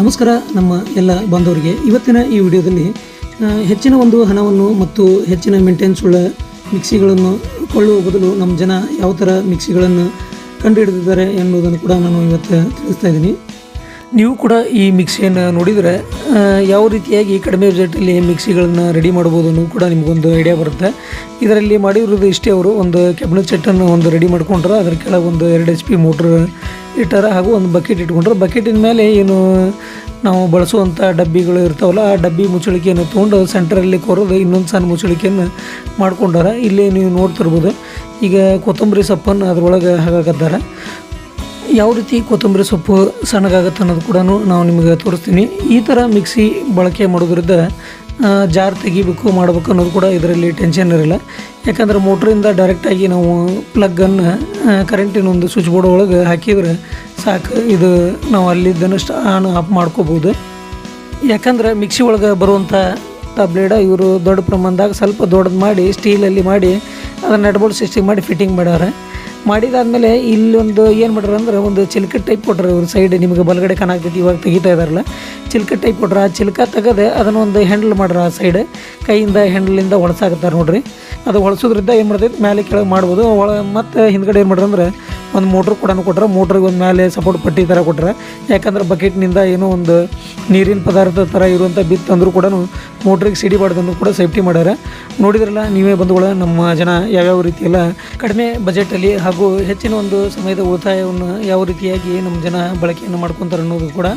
ನಮಸ್ಕಾರ ನಮ್ಮ ಎಲ್ಲ ಬಾಂಧವರಿಗೆ. ಇವತ್ತಿನ ಈ ವಿಡಿಯೋದಲ್ಲಿ ಹೆಚ್ಚಿನ ಒಂದು ಹಣವನ್ನು ಮತ್ತು ಹೆಚ್ಚಿನ ಮೇಂಟೆನೆನ್ಸ್ ಉಳ್ಳ ಮಿಕ್ಸಿಗಳನ್ನು ಕೊಳ್ಳುವ ಬದಲು ನಮ್ಮ ಜನ ಯಾವ ಥರ ಮಿಕ್ಸಿಗಳನ್ನು ಕಂಡುಹಿಡಿದಿದ್ದಾರೆ ಎನ್ನುವುದನ್ನು ಕೂಡ ನಾನು ಇವತ್ತು ತಿಳಿಸ್ತಾ ಇದ್ದೀನಿ. ನೀವು ಕೂಡ ಈ ಮಿಕ್ಸಿಯನ್ನು ನೋಡಿದರೆ ಯಾವ ರೀತಿಯಾಗಿ ಕಡಿಮೆ ಬಜೆಟಲ್ಲಿ ಮಿಕ್ಸಿಗಳನ್ನು ರೆಡಿ ಮಾಡ್ಬೋದು ಅನ್ನೋದು ಕೂಡ ನಿಮಗೊಂದು ಐಡಿಯಾ ಬರುತ್ತೆ. ಇದರಲ್ಲಿ ಮಾಡಿರೋದು ಇಷ್ಟೇ ಅವರು, ಒಂದು ಕೆಬಿನೆಟ್ ಸೆಟ್ಟನ್ನು ಒಂದು ರೆಡಿ ಮಾಡ್ಕೊಂಡ್ರೆ, ಅದರ ಕೆಳಗೆ ಒಂದು ಎರಡು ಎಚ್ ಪಿ ಮೋಟ್ರ್ ಇಟ್ಟಾರ ಹಾಗೂ ಒಂದು ಬಕೆಟ್ ಇಟ್ಕೊಂಡ್ರೆ ಬಕೆಟಿನ ಮೇಲೆ ಏನು ನಾವು ಬಳಸುವಂಥ ಡಬ್ಬಿಗಳು ಇರ್ತಾವಲ್ಲ, ಆ ಡಬ್ಬಿ ಮುಚ್ಚಳಿಕೆಯನ್ನು ತೊಗೊಂಡು ಸೆಂಟ್ರಲ್ಲಿ ಕೊರೆದು ಇನ್ನೊಂದು ಸಣ್ಣ ಮುಚ್ಚಳಿಕೆಯನ್ನು ಮಾಡ್ಕೊಂಡಾರ. ಇಲ್ಲಿ ನೀವು ನೋಡ್ತಿರ್ಬೋದು. ಈಗ ಕೊತ್ತಂಬರಿ ಸೊಪ್ಪನ್ನು ಅದರೊಳಗೆ ಹಾಗಾಗದ್ದಾರೆ ಯಾವ ರೀತಿ ಕೊತ್ತಂಬರಿ ಸೊಪ್ಪು ಸಣ್ಣಗಾಗತ್ತೆ ಅನ್ನೋದು ಕೂಡ ನಾವು ನಿಮಗೆ ತೋರಿಸ್ತೀನಿ. ಈ ಥರ ಮಿಕ್ಸಿ ಬಳಕೆ ಮಾಡೋದ್ರಿಂದ ಜಾರ್ ತೆಗಿಬೇಕು, ಮಾಡಬೇಕು ಅನ್ನೋದು ಕೂಡ ಇದರಲ್ಲಿ ಟೆನ್ಷನ್ ಇರಲ್ಲ. ಯಾಕಂದ್ರೆ ಮೋಟ್ರಿಂದ ಡೈರೆಕ್ಟಾಗಿ ನಾವು ಪ್ಲಗ್ಗನ್ನು ಕರೆಂಟಿನ ಒಂದು ಸ್ವಿಚ್ ಬೋರ್ಡ್ ಒಳಗೆ ಹಾಕಿದರೆ ಸಾಕು. ಇದು ನಾವು ಅಲ್ಲಿದ್ದನ್ನು ಆನ್ ಆಫ್ ಮಾಡ್ಕೋಬೋದು. ಯಾಕಂದ್ರೆ ಮಿಕ್ಸಿ ಒಳಗೆ ಬರುವಂಥ ಬ್ಲೇಡ ಇವರು ದೊಡ್ಡ ಪ್ರಮಾಣದಾಗ ಸ್ವಲ್ಪ ದೊಡ್ಡದು ಮಾಡಿ ಸ್ಟೀಲಲ್ಲಿ ಮಾಡಿ, ಅದನ್ನು ನಟ್ ಸಿಸ್ಟಿಂಗ್ ಮಾಡಿ ಫಿಟ್ಟಿಂಗ್ ಮಾಡ್ಯಾರ ಮಾಡಿದಾದ್ಮೇಲೆ ಇಲ್ಲೊಂದು ಏನು ಮಾಡ್ಯಾರ ಅಂದ್ರೆ ಒಂದು ಚಿಲ್ಕ ಟೈಪ್ ಕೊಟ್ರೆ ಇವ್ರ ಸೈಡ್ ನಿಮಗೆ ಬಲಗಡೆ ಕಾಣಾಗ್ತೈತಿ ಇವಾಗ ತೆಗಿತಾ ಇದಾರಲ್ಲ. ಚಿಲ್ಕ ಟೈಪ್ ಕೊಟ್ರೆ, ಆ ಚಿಲ್ಕ ತೆಗೆದು ಅದನ್ನು ಒಂದು ಹ್ಯಾಂಡಲ್ ಮಾಡ್ರ ಆ ಸೈಡ್ ಕೈಯಿಂದ ಹ್ಯಾಂಡಲಿಂದ ಒಳಸಾಕತ್ತಾರೆ ನೋಡ್ರಿ. ಅದು ಒಳಸೋದ್ರಿಂದ ಏನು ಮಾಡ್ತೈತಿ ಮೇಲೆ ಕೆಳಗೆ ಮಾಡ್ಬೋದು. ಒಳ ಮತ್ತು ಹಿಂದ್ಗಡೆ ಏನು ಮಾಡ್ರಿ ಅಂದ್ರೆ ಒಂದು ಮೋಟ್ರ್ ಕೂಡ ಕೊಟ್ರೆ ಮೋಟ್ರಿಗೆ ಒಂದು ಮೇಲೆ ಸಪೋರ್ಟ್ ಪಟ್ಟಿ ಥರ ಕೊಟ್ರೆ. ಯಾಕಂದ್ರೆ ಬಕೆಟ್ನಿಂದ ಏನೋ ಒಂದು ನೀರಿನ ಪದಾರ್ಥ ಥರ ಇರುವಂಥ ಬಿತ್ತಂದ್ರೂ ಕೂಡ ಮೋಟ್ರಿಗೆ ಸಿಡಿಬಾರ್ದನ್ನು ಕೂಡ ಸೇಫ್ಟಿ ಮಾಡ್ಯಾರ. ನೋಡಿದ್ರಲ್ಲ, ನೀವೇ ಬಂಧುಗಳ, ನಮ್ಮ ಜನ ಯಾವ್ಯಾವ ರೀತಿಯೆಲ್ಲ ಕಡಿಮೆ ಬಜೆಟಲ್ಲಿ ಹಾಗೂ ಹೆಚ್ಚಿನ ಒಂದು ಸಮಯದ ಉಳಿತಾಯವನ್ನು ಯಾವ ರೀತಿಯಾಗಿ ನಮ್ಮ ಜನ ಬಳಕೆಯನ್ನು ಮಾಡ್ಕೊತಾರೆ ಅನ್ನೋದು ಕೂಡ